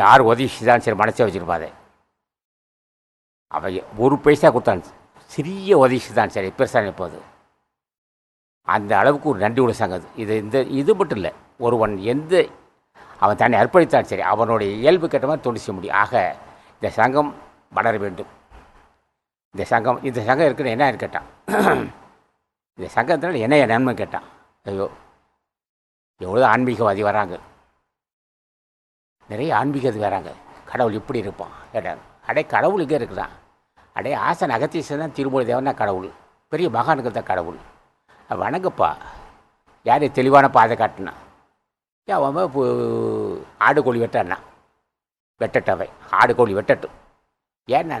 யார் உதவி சரி மனசே வச்சுருப்பாதே. அவன் ஒரு பைசா கொடுத்தான் சிறிய உதவி செய்தான் சரி பெருசாக நிற்பது அந்த அளவுக்கு ஒரு நன்றி உள்ள சங்கம் இது இந்த இது மட்டும் இல்லை ஒருவன் எந்த அவன் தன்னை அர்ப்பணித்தான் சரி அவனுடைய இயல்பு கேட்ட மாதிரி தொண்டு செய்ய முடியும். ஆக இந்த சங்கம் வளர வேண்டும். இந்த சங்கம் இந்த சங்கம் இருக்குன்னு என்ன கேட்டான். இந்த சங்கத்தினால என்ன நன்மை கேட்டான். ஐயோ எவ்வளோ ஆன்மீகவாதி வராங்க. நிறைய ஆன்மீகத்துக்கு வராங்க. கடவுள் இப்படி இருப்பான் கேட்டாங்க அடே கடவுள் இங்கே இருக்கிறான் அடே ஆசன் அகத்தீசன் தான் திருமூல தேவன் தான் கடவுள். பெரிய மகானுக்கு தான் கடவுள். வணங்கப்பா. யார் தெளிவான பாதை காட்டினான் ஏன் அவன் இப்போ ஆடு கோழி வெட்டான்னா வெட்டட்டவன். ஆடு கோழி வெட்டட்டும். ஏன்னா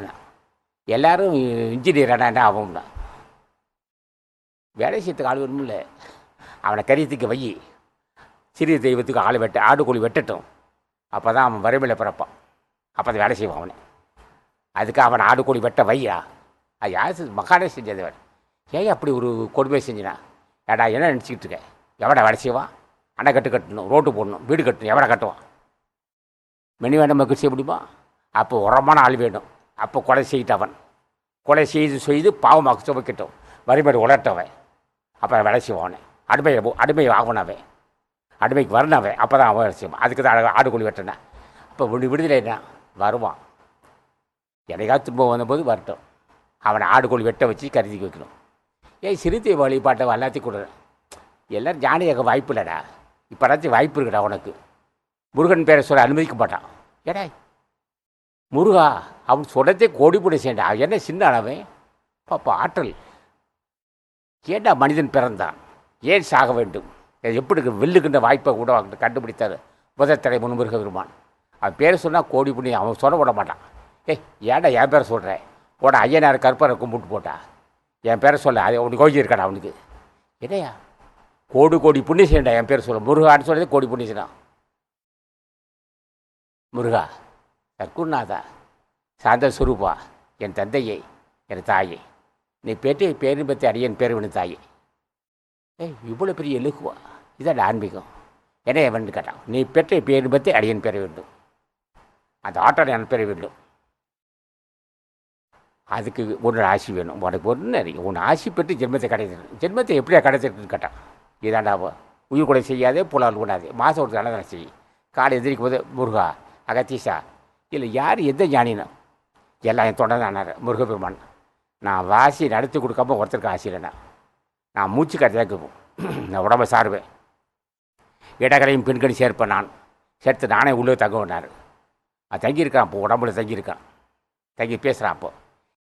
எல்லாரும் இன்ஜினியர் ஆனா அவன் தான் வேலை செய்யறதுக்கு ஆள் வேணுமில்ல அவனை கரியத்துக்கு வை. சிறிய தெய்வத்துக்கு ஆள் வெட்ட ஆடு கோழி வெட்டட்டும். அப்போ தான் அவன் வறுமையில் பிறப்பான். அப்போ தான் வேலை செய்வான் அவனை. அதுக்கு அவன் ஆடு கோடி வெட்ட வையா அது யார் மக்கானே செஞ்சது செஞ்சதவன் ஏன் அப்படி ஒரு கொடுமை செஞ்சினா? ஏடா என்ன நினச்சிக்கிட்டு இருக்க? எவடா வேலை செய்வான் அணை கட்டு கட்டணும் ரோட்டு போடணும் வீடு கட்டணும் எவடா கட்டுவான்? மெனி வேண்டாம் மக்கள் செய்ய முடியுமா? அப்போ உரமான ஆள் வேணும். அப்போ கொலை செய்யிட்டவன். கொலை செய்து செய்து பாவமாக சுமக்கட்டும் வறுமையை உலர்த்தவன். அப்புறம் வேலை செய்வான் அடிமை அடிமை ஆகணவன் அடிமைக்கு வரணவன் அப்போ தான் அவன் வேலை அதுக்கு தான் அழகாக ஆடு வெட்டினேன் அப்போ விடு விடுதலை என்ன? வருவான். என்னைக்காவது திரும்ப வந்தபோது வரட்டும். அவனை ஆடு கோழி வெட்ட வச்சு கருதிக்கு வைக்கணும். ஏன் சிறுத்தை வழிபாட்டை எல்லாத்தையும் கொடு எல்லோரும் ஜானியாக வாய்ப்பு இல்லைடா. இப்போதாச்சும் வாய்ப்பு இருக்குடா உனக்கு. முருகன் பேரை சொல்ல அனுமதிக்க மாட்டான். ஏடா முருகா அவன் சொல்கிறதே கோடி போட செய்யண்டா அவன் என்ன சின்ன அளவன் பாப்பா ஆற்றல். ஏண்டா மனிதன் பிறந்தான்? ஏன் சாக வேண்டும்? எப்படி வெல்லுகின்ற வாய்ப்பை கூட அவங்க கண்டுபிடித்தார். புதத்தடை முன்முருக பெருமான். அவன் பேரை சொன்னால் கோடி புண்ணியம் அவன் சொல்ல விட மாட்டான். ஏய் ஏன்டா என் பேரை சொல்கிறேன் உட ஐயனார் கற்பரை கும்பிட்டு போட்டா? என் பேரை சொல்ல அது உனக்கு கோஜி இருக்காடா அவனுக்கு? என்னையா கோடி கோடி புண்ணி செய்யண்டா என் பேர் சொல்ல. முருகான்னு சொல்றது கோடி புண்ணி செய்யணும் முருகா சர்க்குருநாதா சாந்த சுரூபா என் தந்தையை என் தாயை. நீ பேட்டி பேரின்பத்தை அடியன் பேருவனு தாயை. ஏய் இவ்வளோ பெரிய இலக்குவா இதான் ஆன்மீகம். என்ன வந்து கேட்டான். நீ பெற்ற பேரின்பத்தை அடியன் பெற வேண்டும். அந்த ஆட்டோ நான் பெற வேண்டும். அதுக்கு ஒன்று ஆசி வேணும். உனக்கு ஒன்று உன் ஆசி பெற்று ஜென்மத்தை கிடைச்சிருக்கு ஜென்மத்தை எப்படியா கிடைச்சிருக்குன்னு கேட்டான். இதாண்டா உயிர் கொலை செய்யாதே புலால் கூடாது மாதம் ஒரு தடவை செய் காலை எந்திரிக்கும் போது முருகா அகத்தீஷா இல்லை யார் எந்த ஞானினா? எல்லாம் என் தொண்டை தானார் முருகப்பெருமான். நான் வாசி நடத்தி கொடுக்காம ஒருத்தருக்கு ஆசை இல்லைண்ணா நான் மூச்சு கட்டி தான் கேட்போம். நான் உடம்ப சாருவேன். இடகரையும் பின்கணி சேர்ப்பேன் நான். சேர்த்து நானே உள்ளே தங்குவேனார் அது தங்கியிருக்கான் அப்போ உடம்புல தங்கியிருக்கான். தங்கி பேசுகிறான் அப்போ.